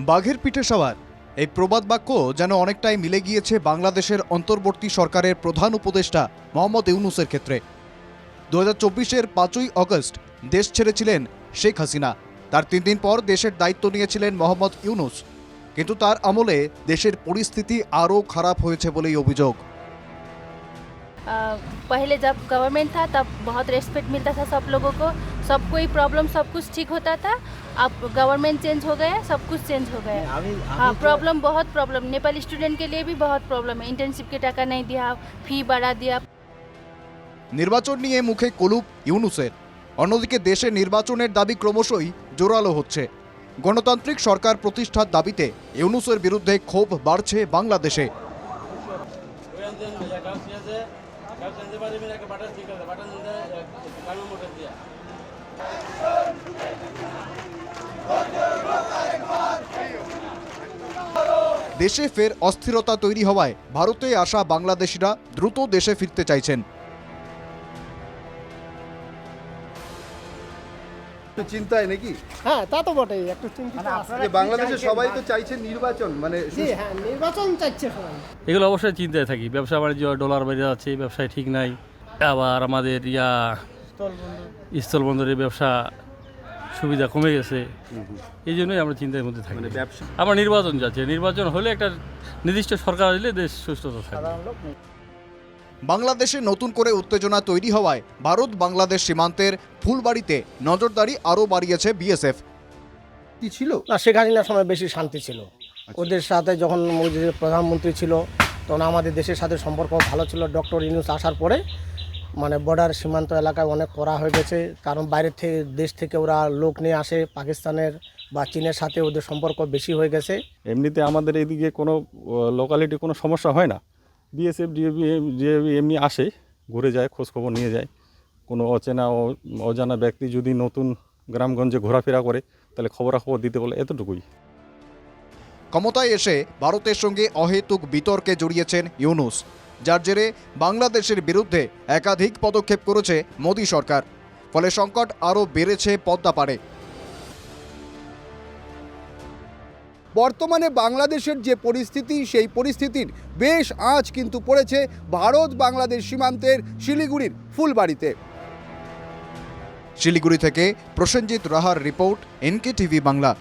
বাঘের পিঠে সওয়ার এই প্রবাদ বাক্য যেন অনেকটাই মিলে গিয়েছে বাংলাদেশের অন্তর্বর্তী সরকারের প্রধান উপদেষ্টা মোহাম্মদ ইউনুসের ক্ষেত্রে দু হাজার চব্বিশের পাঁচই অগস্ট দেশ ছেড়েছিলেন শেখ হাসিনা তার তিন দিন পর দেশের দায়িত্ব নিয়েছিলেন মোহাম্মদ ইউনুস কিন্তু তার আমলে দেশের পরিস্থিতি আরও খারাপ হয়েছে বলেই অভিযোগ अ, पहले जब गवर्नमेंट था तब बहुत रेस्पेक्ट मिलता था सब लोगों को सब कोई प्रॉब्लम सब कुछ ठीक होता था अब गवर्नमेंट चेंज हो गया सब कुछ चेंज हो गया हाँ प्रॉब्लम बहुत प्रॉब्लम नेपाली स्टूडेंट के लिए भी बहुत प्रॉब्लम है इंटर्नशिप के टाका नहीं दिया फी बढ़ा दिया নির্বাচন নিয়ে মুখে কলুপ ইউনুসের অন্যদিকে দেশে নির্বাচনের দাবি ক্রমশই জোরালো হচ্ছে গণতান্ত্রিক সরকার প্রতিষ্ঠার দাবিতে ইউনুসের বিরুদ্ধে ক্ষোভ বাড়ছে বাংলাদেশে দেশে ফের অস্থিরতা তৈরি হওয়ায় ভারতে আসা বাংলাদেশিরা দ্রুত দেশে ফিরতে চাইছেন। একটু চিন্তায় নাকি? হ্যাঁ তা তো বটেই একটু চিন্তিত আছে। বাংলাদেশে সবাই তো চাইছে নির্বাচন মানে হ্যাঁ নির্বাচন চাইছে সবাই। এগুলো অবশ্যই চিন্তায় থাকি। ব্যবসা বাণিজ্য ডলার বেড়ে যাচ্ছে ব্যবসায় ঠিক নাই। আবার আমাদের ইয়া স্থলবন্দরের ব্যবসা সুবিধা কমে গেছে। এই জন্যই আমরা চিন্তার মধ্যে থাকি। মানে ব্যবসা। আমরা নির্বাচন যাচ্ছে। নির্বাচন হলে একটা নির্দিষ্ট সরকার হলে দেশ সুস্থতা থাকবে। বাংলাদেশে নতুন করে উত্তেজনা তৈরি হওয়ায় ভারত বাংলাদেশ সীমান্তের ফুলবাড়িতে নজরদারি আরও বাড়িয়েছে বিএসএফ। কি ছিল? না শেখ হাসিনার সময় বেশি শান্তি ছিল। ওদের সাথে যখন মোদি প্রধানমন্ত্রী ছিল তখন আমাদের দেশের সাথে সম্পর্ক ভালো ছিল। ডক্টর ইউনুস আসার পরে মানে বর্ডার সীমান্ত এলাকায় অনেক করা হয়ে গেছে। কারণ বাইরের থেকে দেশ থেকে ওরা লোক নিয়ে আসে পাকিস্তানের বা চীনের সাথে ওদের সম্পর্ক বেশি হয়ে গেছে। এমনিতে আমাদের এদিকে কোনো লোকালিটি কোনো সমস্যা হয় না। বিএসএফ ডিএবি ডিএবি এমনি আসে ঘুরে যায় খোঁজখবর নিয়ে যায়। কোনো অচেনা অজানা ব্যক্তি যদি নতুন গ্রামগঞ্জে ঘোরাফেরা করে তাহলে খবরাখবর দিতে বলে এতটুকুই। ক্ষমতায় এসে ভারতের সঙ্গে অহেতুক বিতর্কে জড়িয়েছেন ইউনুস। যার জেরে বাংলাদেশের বিরুদ্ধে একাধিক পদক্ষেপ করেছে মোদী সরকার। ফলে সংকট আরও বেড়েছে পদ্মা পদ্মাপাড়ে বর্তমানে বাংলাদেশের যে পরিস্থিতি, সেই পরিস্থিতির বেশ আঁচ কিন্তু পড়েছে ভারত বাংলাদেশ সীমান্তের শিলিগুড়ির ফুলবাড়িতে। শিলিগুড়ি থেকে প্রসেনজিৎ রাহার রিপোর্ট এনকে টিভি বাংলা।